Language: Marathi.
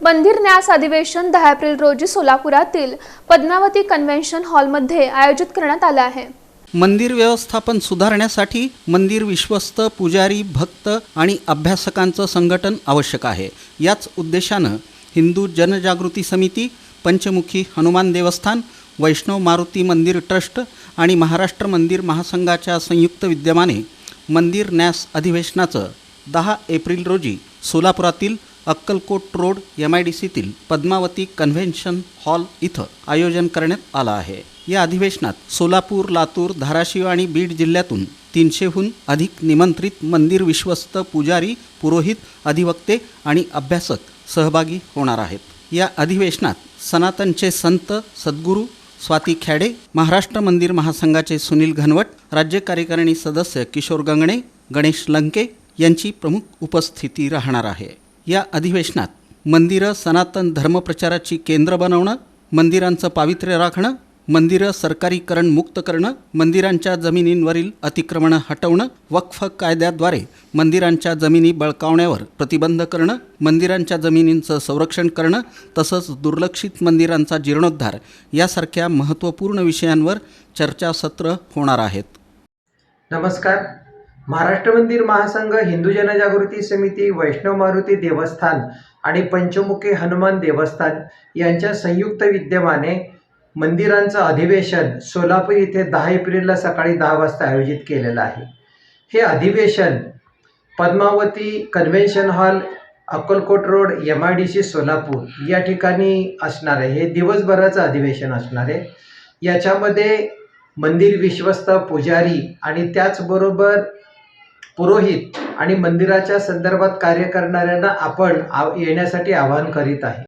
मंदिर न्यास अधिवेशन दहा एप्रिल रोजी सोलापुरातील पद्मावती कन्व्हेन्शन हॉलमध्ये आयोजित करण्यात आलं आहे. मंदिर व्यवस्थापन सुधारण्यासाठी मंदिर विश्वस्त पुजारी भक्त आणि अभ्यासकांचं संघटन आवश्यक आहे. याच उद्देशानं हिंदू जनजागृती समिती पंचमुखी हनुमान देवस्थान वैष्णव मारुती मंदिर ट्रस्ट आणि महाराष्ट्र मंदिर महासंघाच्या संयुक्त विद्यमाने मंदिर न्यास अधिवेशनाचं दहा एप्रिल रोजी सोलापुरातील Akkalkot road M I D सीतील Padmavati convention hall इथं आयोजन करण्यात आलं आहे. या अधिवेशनात सोलापूर लातूर धाराशिव आणि बीड जिल्ह्यातून तीनशेहून अधिक निमंत्रित मंदिर विश्वस्त पुजारी पुरोहित अधिवक्ते आणि अभ्यासक सहभागी होणार आहेत. या अधिवेशनात सनातनचे संत सद्गुरू स्वाती खॅडे महाराष्ट्र मंदिर महासंघाचे सुनील घनवट राज्य कार्यकारिणी सदस्य किशोर गंगणे गणेश लंके यांची प्रमुख उपस्थिती राहणार आहे. या अधिवेशनात मंदिरं सनातन धर्मप्रचाराची केंद्र बनवणं मंदिरांचं पावित्र्य राखणं मंदिरं सरकारीकरण मुक्त करणं मंदिरांच्या जमिनींवरील अतिक्रमणं हटवणं वक्फ कायद्याद्वारे मंदिरांच्या जमिनी बळकावण्यावर प्रतिबंध करणं मंदिरांच्या जमिनींचं संरक्षण करणं तसंच दुर्लक्षित मंदिरांचा जीर्णोद्धार यासारख्या महत्त्वपूर्ण विषयांवर चर्चासत्र होणार आहेत. नमस्कार. महाराष्ट्र मंदिर महासंघ हिंदू जनजागृती समिती वैष्णव मारुती देवस्थान आणि पंचमुखी हनुमान देवस्थान यांच्या संयुक्त विद्यमाने मंदिरांचं अधिवेशन सोलापूर येथे दहा एप्रिलला सकाळी दहा वाजता आयोजित केलेलं आहे. हे अधिवेशन Padmavati convention hall Akkalkot road M I D C Solapur या ठिकाणी असणार आहे. हे दिवसभराचं अधिवेशन असणार आहे. याच्यामध्ये मंदिर विश्वस्त पुजारी आणि त्याचबरोबर पुरोहित आणि मंदिराच्या संदर्भात कार्य करणाऱ्यांना आपण आव येण्यासाठी आवाहन करीत आहे.